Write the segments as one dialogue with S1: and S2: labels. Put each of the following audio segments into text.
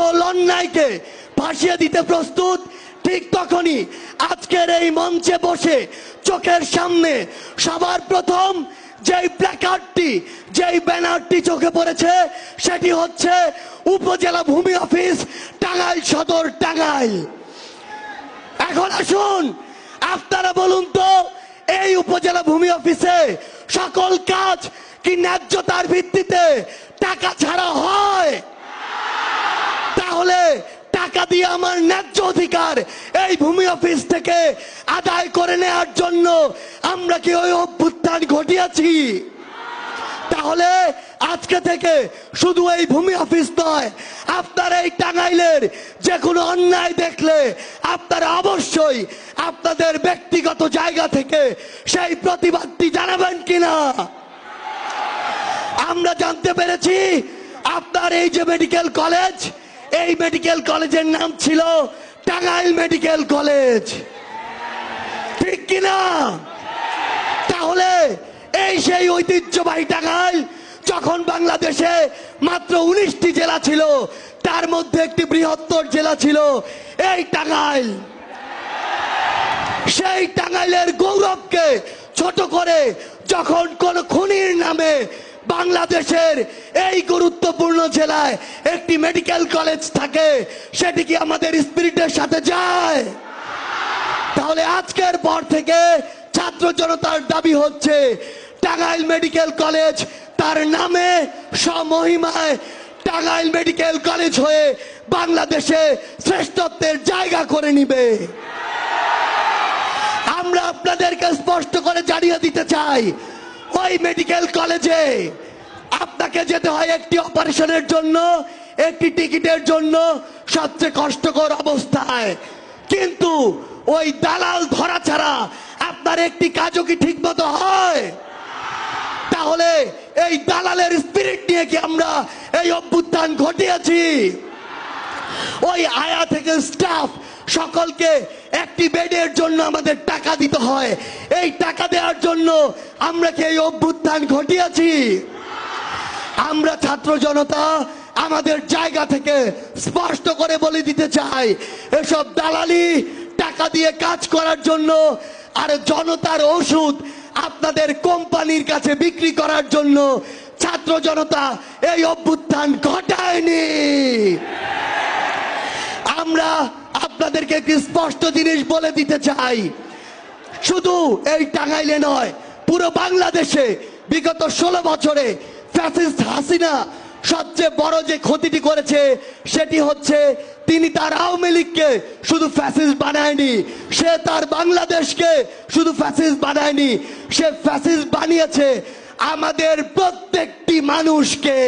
S1: সকল অন্যায়কে ভাসিয়ে দিতে প্রস্তুত, ঠিক তখনই আজকের এই মঞ্চে বসে চোখের সামনে সবার প্রথম যেই প্ল্যাকার্ডটি, যেই ব্যানারটি চোখে পড়েছে, সেটি হচ্ছে উপজেলা ভূমি অফিস টাঙ্গাইল সদর টাঙ্গাইল। এখন আসুন, আপনারা বলুন তো, এই উপজেলা ভূমি অফিসে সকল কাজ কি ন্যায্যতার ভিত্তিতে টাকা ছাড়া হয়? টাকা দিয়ে আমার ন্যায্য অধিকার এই ভূমি অফিস থেকে আদায় করে নেওয়ার জন্য আমরা কি ওই অভ্যুত্থান ঘটিয়েছি? তাহলে আজকে থেকে শুধু এই ভূমি অফিস নয়, আপনার এই টাঙ্গাইলের যে কোনো অন্যায় দেখলে আপনারা অবশ্যই আপনাদের ব্যক্তিগত জায়গা থেকে সেই প্রতিবাদটি জানাবেন কিনা? আমরা জানতে পেরেছি আপনার এই যে মেডিকেল কলেজ এই মেডিকেল কলেজের নাম ছিল টাঙ্গাইল মেডিকেল কলেজ। ঠিক কিনা? তাহলে এই সেই ঐতিহ্যবাহী টাঙ্গাইল, যখন বাংলাদেশে মাত্র উনিশটি জেলা ছিল, তার মধ্যে একটি বৃহত্তর জেলা ছিল এই টাঙ্গাইল। সেই টাঙ্গাইলের গৌরবকে ছোট করে যখন কোন খুনির নামে বাংলাদেশের এই গুরুত্বপূর্ণ জেলায় একটি মেডিকেল কলেজ থাকে, সেটি কি আমাদের স্পিরিটের সাথে যায়? তাহলে আজকের পর থেকে ছাত্র জনতার দাবি হচ্ছে, টাঙ্গাইল মেডিকেল কলেজ তার নামে সমহিমায় টাঙ্গাইল মেডিকেল কলেজ হয়ে বাংলাদেশে শ্রেষ্ঠত্বের জায়গা করে নিবে। আমরা আপনাদেরকে স্পষ্ট করে জানিয়ে দিতে চাই ওই মেডিকেল কলেজে আপনাকে যেতে হয় একটি অপারেশনের জন্য, একটি টিকিটের জন্য সবচেয়ে কষ্টকর অবস্থায়। কিন্তু ওই দালাল ধরা ছাড়া আপনার একটি কাজও কি ঠিক মতো হয়? তাহলে এই দালালের স্পিরিট নিয়ে কি আমরা এই অভ্যুত্থান ঘটিয়েছি? ওই আয়া থেকে স্টাফ সকলকে একটি বেডের জন্য আমাদের টাকা দিতে হয়। এই টাকা দেওয়ার জন্য আমরা কি এই অভ্যুত্থান ঘটিয়েছি? আমরা ছাত্র জনতা আমাদের জায়গা থেকে স্পষ্ট করে বলে দিতে চাই, এসব দালালি, টাকা দিয়ে কাজ করার জন্য আর জনতার ওষুধ আপনাদের কোম্পানির কাছে বিক্রি করার জন্য ছাত্র জনতা এই অভ্যুত্থান ঘটায়নি। আমরা আপনাদেরকে একটি স্পষ্ট জিনিস বলে দিতে চাই। শুধু এই টাঙ্গাইলে নয়, পুরো বাংলাদেশে বিগত ষোলো বছরে ফ্যাসিস্ট হাসিনা সবচেয়ে বড় যে ক্ষতিটি করেছে, সেটি হচ্ছে তিনি তার আওয়ামী লীগকে শুধু ফ্যাসিস্ট বানায়নি, সে তার বাংলাদেশকে শুধু ফ্যাসিস্ট বানায়নি, সে ফ্যাসিস্ট বানিয়েছে আমাদের প্রত্যেকটি মানুষকে।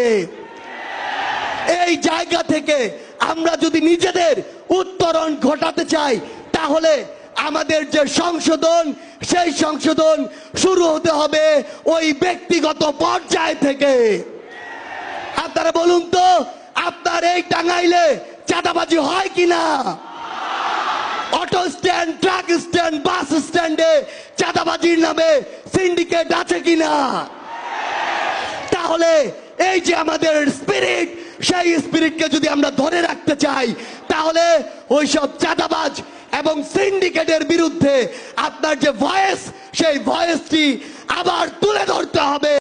S1: এই জায়গা থেকে আমরা যদি নিজেদের উত্তরণ ঘটাতে চাই, তাহলে আমাদের যে সংশোধন, সেই সংশোধন শুরু হতে হবে ওই ব্যক্তিগত পর্যায় থেকে। আপনারা বলুন তো, আপনার এই টাঙ্গাইলে চাঁদাবাজি হয় কিনা? Auto stand, truck stand, bus স্ট্যান্ডে চাঁদাবাজির নামে সিন্ডিকেট আছে কিনা? তাহলে এই যে আমাদের স্পিরিট সেই স্পিরিটকে যদি আমরা ধরে রাখতে চাই, তাহলে ওইসব চাঁদাবাজ এবং সিন্ডিকেটের বিরুদ্ধে আপনার যে ভয়েস সেই ভয়েসটি আবার তুলে ধরতে হবে।